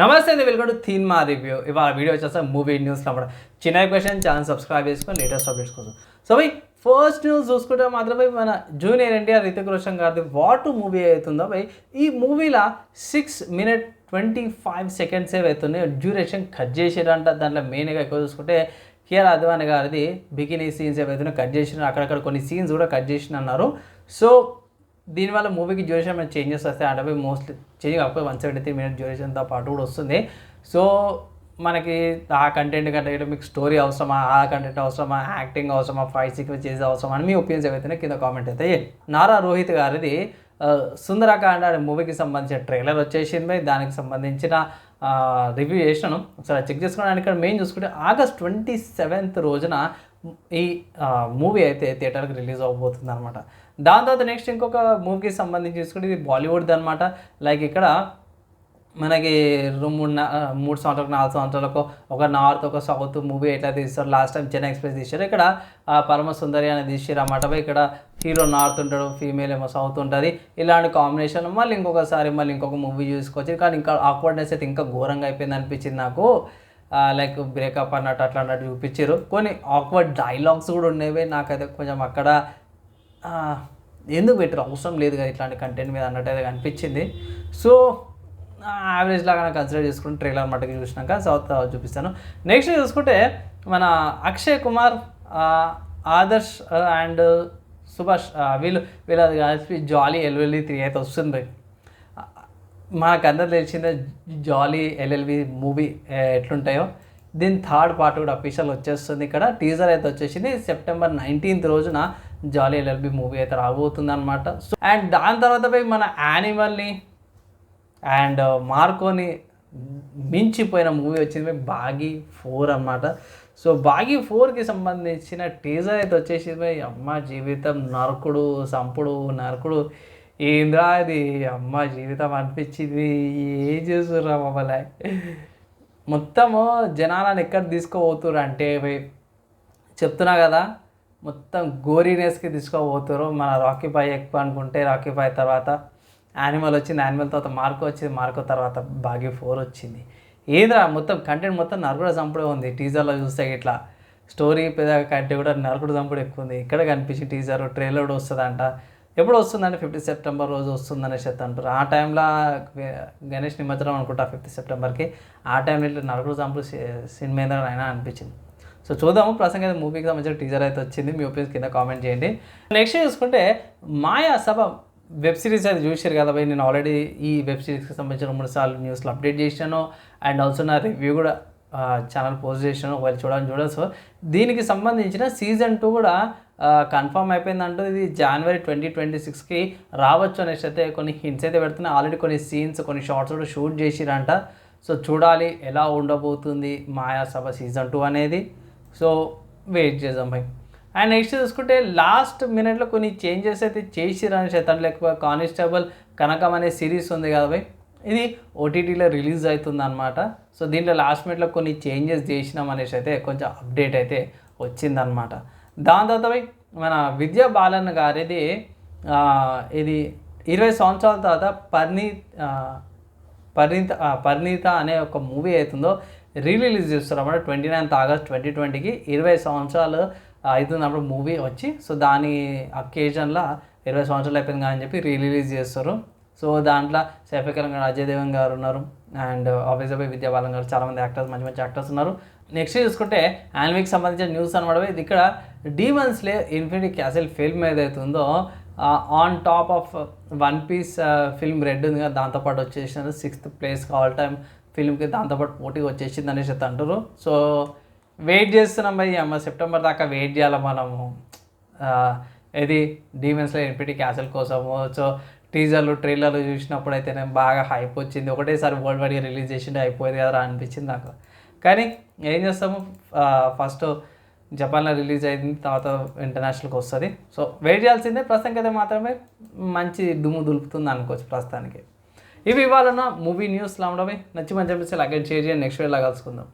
నమస్తే అండి welcome to థీన్ మా రివ్యూ. ఇవాళ వీడియో వచ్చేస్తే మూవీ న్యూస్ అన్నమాట. చిన్న క్వశ్చన్ ఛానల్ సబ్స్క్రైబ్ చేసుకొని లేటెస్ట్ అప్డేట్స్ కోసం. సో భయ్ ఫస్ట్ న్యూస్ చూసుకుంటే మాత్రం భయ్ మన జూనియర్ ఎన్టీఆర్ రితిక్ రోషన్ గారిది వాటు మూవీ అవుతుందో భయ్ ఈ మూవీలో six minute twenty five seconds అవుతున్నాయి డ్యూరేషన్ కట్ చేసారంట దాంట్లో మెయిన్గా ఎక్కువ చూసుకుంటే కేఆర్ అద్వాని గారిది బికినీ సీన్స్ ఏవైతున్నాయో కట్ చేసిన అక్కడక్కడ కొన్ని సీన్స్ కూడా కట్ చేసిన అన్నారు. సో దీనివల్ల మూవీకి డ్యూరేషన్ ఏమైనా చేంజెస్ వస్తాయి అంటే మోస్ట్లీ చేంజ్ కాకపోతే వన్ సెవెంటీ త్రీ మినిట్ డ్యూరేషన్తో పాటు కూడా వస్తుంది. సో మనకి ఆ కంటెంట్ కంటే మీకు స్టోరీ అవసరమా ఆ కంటెంట్ అవసరమా యాక్టింగ్ అవసరమా ఫైట్ సీక్వెన్స్ చేసే అవసరమా అని మీ ఒపీనియన్స్ ఏవైతే కింద కామెంట్ అయితే నారా రోహిత్ గారిది సుందరకాండ అనే మూవీకి సంబంధించిన ట్రైలర్ వచ్చేసింది. దానికి సంబంధించిన రివ్యూ చేసినాను. ఒకసారి చెక్ చేసుకోవడానికి ఇక్కడ మెయిన్ చూసుకుంటే ఆగస్ట్ ట్వంటీ సెవెంత్ రోజున ఈ మూవీ అయితే థియేటర్కి రిలీజ్ అవ్వబోతుంది అనమాట దాని తర్వాత నెక్స్ట్ ఇంకొక మూవీకి సంబంధించి చూసుకుంటే ఇది బాలీవుడ్ అనమాట లైక్ ఇక్కడ మనకి మూడు మూడు సంవత్సరాలకు నాలుగు సంవత్సరాలకు ఒక నార్త్ ఒక సౌత్ మూవీ ఎట్లా తీస్తారు? లాస్ట్ టైం చెన్నై ఎక్స్ప్రెస్ తీశారు. ఇక్కడ పరమ సుందరి అనేది తీసారు అన్నమాట. ఇక్కడ హీరో నార్త్ ఉంటాడు ఫీమేల్ ఏమో సౌత్ ఉంటుంది. ఇలాంటి కాంబినేషన్ మళ్ళీ ఇంకొకసారి మళ్ళీ ఇంకొక మూవీ చూసుకోవచ్చు. కానీ ఇంకా ఆక్వర్డ్నెస్ అయితే ఇంకా ఘోరంగా అయిపోయింది అనిపించింది నాకు. లైక్ బ్రేకప్ అన్నట్టు అట్లా అన్నట్టు చూపించారు కొన్ని ఆక్వర్డ్ డైలాగ్స్ కూడా ఉండేవి. నాకైతే కొంచెం అక్కడ ఎందుకు పెట్టరు అవసరం లేదు కదా ఇట్లాంటి కంటెంట్ మీద అన్నట్టు అయితే అనిపించింది. సో యావరేజ్ లాగా కన్సిడర్ చేసుకుని ట్రైలర్ మటుకు చూసినాక సౌత్ చూపిస్తాను. నెక్స్ట్ చూసుకుంటే మన అక్షయ్ కుమార్ ఆదర్శ్ అండ్ సుభాష్ వీళ్ళు వీళ్ళది కలిసి జాలీ ఎల్వెల్లి త్రీ అయితే వస్తుంది మనకందరూ తెలిసిన జాలీ ఎల్ఎల్వి మూవీ ఎట్లుంటాయో. దీని థర్డ్ పార్ట్ కూడా అఫీషియల్ వచ్చేస్తుంది ఇక్కడ. టీజర్ అయితే వచ్చేసింది. సెప్టెంబర్ నైన్టీన్త్ రోజున జాలీ ఎల్ఎల్బి మూవీ అయితే రాబోతుంది అనమాట సో అండ్ దాని తర్వాత పోయి మన యానిమల్ని అండ్ uh, మార్కోని మించిపోయిన మూవీ వచ్చింది బాగీ ఫోర్ అన్నమాట. సో బాగీ ఫోర్కి సంబంధించిన టీజర్ అయితే వచ్చేసింది పోయి అమ్మ జీవితం నరకుడు సంపుడు నరకుడు. ఏంద్రా అది అమ్మ జీవితం అనిపించింది. ఏం చేస్తుర్రా మమ్మల్ని? మొత్తము జనాలను ఎక్కడ తీసుకోబోతుర్రు అంటే పోయి చెప్తున్నా కదా మొత్తం గోరీనెస్కి తీసుకోబోతారు మన రాకీ బాయ్ ఎక్కువ అనుకుంటే రాకీ బాయ్ తర్వాత యానిమల్ వచ్చింది యానిమల్ తర్వాత మార్కో వచ్చింది మార్కో తర్వాత బాగి ఫోర్ వచ్చింది. ఏంద్రా మొత్తం కంటెంట్ మొత్తం నరకుడు చంపుడే ఉంది. టీజర్లో చూస్తే ఇట్లా స్టోరీ పెద్ద కంటే కూడా నరకుడు చంపుడు ఎక్కువ ఉంది. ఇక్కడ కనిపించి టీజర్ ట్రైలర్ వస్తుందంట. ఎప్పుడు వస్తుందంటే ఫిఫ్టీ సెప్టెంబర్ రోజు వస్తుంది అనేసి అంటారు. ఆ టైంలో గణేష్ నిమజ్జనం అనుకుంటా ఫిఫ్త్ సెప్టెంబర్కి. ఆ టైంలో ఇట్లా నరకుడు చంపుడు సినిమా ఏందని అయినా అనిపించింది. సో చూద్దాము ప్రసంగం అయితే మూవీకి సంబంధించిన టీజర్ అయితే వచ్చింది. మీ ఒపీనియన్స్ కింద కామెంట్ చేయండి. నెక్స్ట్ చూసుకుంటే మాయా సభ వెబ్ సిరీస్ అయితే చూసారు కదా భయ్. నేను ఆల్రెడీ ఈ వెబ్ సిరీస్కి సంబంధించిన మూడు సార్లు న్యూస్లో అప్డేట్ చేశాను. అండ్ ఆల్సో నా రివ్యూ కూడా ఛానల్ పోస్ట్ చేశాను. ఒకవేళ చూడాలని సో దీనికి సంబంధించిన సీజన్ టూ కూడా కన్ఫర్మ్ అయిపోయిందంటూ ఇది జనవరి ట్వంటీ ట్వంటీ సిక్స్కి రావచ్చు అనేసి అయితే కొన్ని హింట్స్ అయితే పెడుతున్నాయి ఆల్రెడీ కొన్ని సీన్స్ కొన్ని షార్ట్స్ కూడా షూట్ చేసిరంట. సో చూడాలి ఎలా ఉండబోతుంది మాయా సభ సీజన్ టూ అనేది. సో వెయిట్ చేద్దాం భయ్ అండ్ నెక్స్ట్ చూసుకుంటే లాస్ట్ మినిట్లో కొన్ని చేంజెస్ అయితే చేసిరని చేతండి లేకపోతే కానిస్టేబుల్ కనకం అనే సిరీస్ ఉంది కదా భయ్ ఇది ఓటీటీలో రిలీజ్ అవుతుంది అనమాట సో దీంట్లో లాస్ట్ మినిట్లో కొన్ని చేంజెస్ చేసినాం అనేసి అయితే కొంచెం అప్డేట్ అయితే వచ్చిందనమాట దాని తర్వాత మన విద్యా బాలన్ గారిది ఇది ఇరవై సంవత్సరాల తర్వాత పర్నీ ఆ, పరిణీత పరిణీత అనే ఒక మూవీ అవుతుందో రీ రిలీజ్ చేస్తారు ట్వంటీ నైన్త్ ఆగస్ట్ ట్వంటీ ట్వంటీకి ఇరవై సంవత్సరాలు అవుతున్నప్పుడు మూవీ వచ్చి సో దాని అకేజన్లో ఇరవై సంవత్సరాలు అయిపోయింది అని చెప్పి రీ రిలీజ్ చేస్తారు. సో దాంట్లో సైఫికరం అజయ్ దేవన్ గారు ఉన్నారు. అండ్ ఆఫీసర్ విద్యాబాలన్ గారు చాలామంది యాక్టర్స్ మంచి మంచి యాక్టర్స్ ఉన్నారు. నెక్స్ట్ చూసుకుంటే యానిమికి సంబంధించిన న్యూస్ అనమాట ఇది. ఇక్కడ డీమన్స్లే ఇన్ఫినిటీ క్యాసిల్ ఫిల్మ్ ఏదైతే ఉందో on top of one piece film red ఉంది కదా దాంతోపాటు వచ్చేసిన సిక్స్త్ ప్లేస్ ఆల్ టైమ్ ఫిల్మ్కి దాంతోపాటు పోటీ వచ్చేసింది అనేసి అంటారు సో వెయిట్ చేస్తున్నాం భయ్య. అమ్మ సెప్టెంబర్ దాకా వెయిట్ చేయాలి మనము? ఇది డీమెన్స్లో ఎన్పిటి క్యాసల్ కోసము. సో టీజర్లు ట్రైలర్లు చూసినప్పుడు అయితే నేను బాగా హైప్ వచ్చింది. ఒకటేసారి వరల్డ్ వైడ్గా రిలీజ్ చేసిండే అయిపోయేది కదా అనిపించింది నాకు. కానీ ఏం చేస్తాము ఫస్ట్ జపాన్లో రిలీజ్ అయింది తర్వాత ఇంటర్నేషనల్కి వస్తుంది. సో వెయిట్ చేయాల్సిందే. ప్రస్తుతానికి అయితే మాత్రమే మంచి దుమ్ము దులుపుతుంది అనుకోవచ్చు ప్రస్తుతానికి. ఇవి ఇవాళ మూవీ న్యూస్ లాండవి నచ్చి మంచి అనిపిస్తే లగేజ్ షేర్ చేయండి. నెక్స్ట్ వేలా కలుసుకుందాం.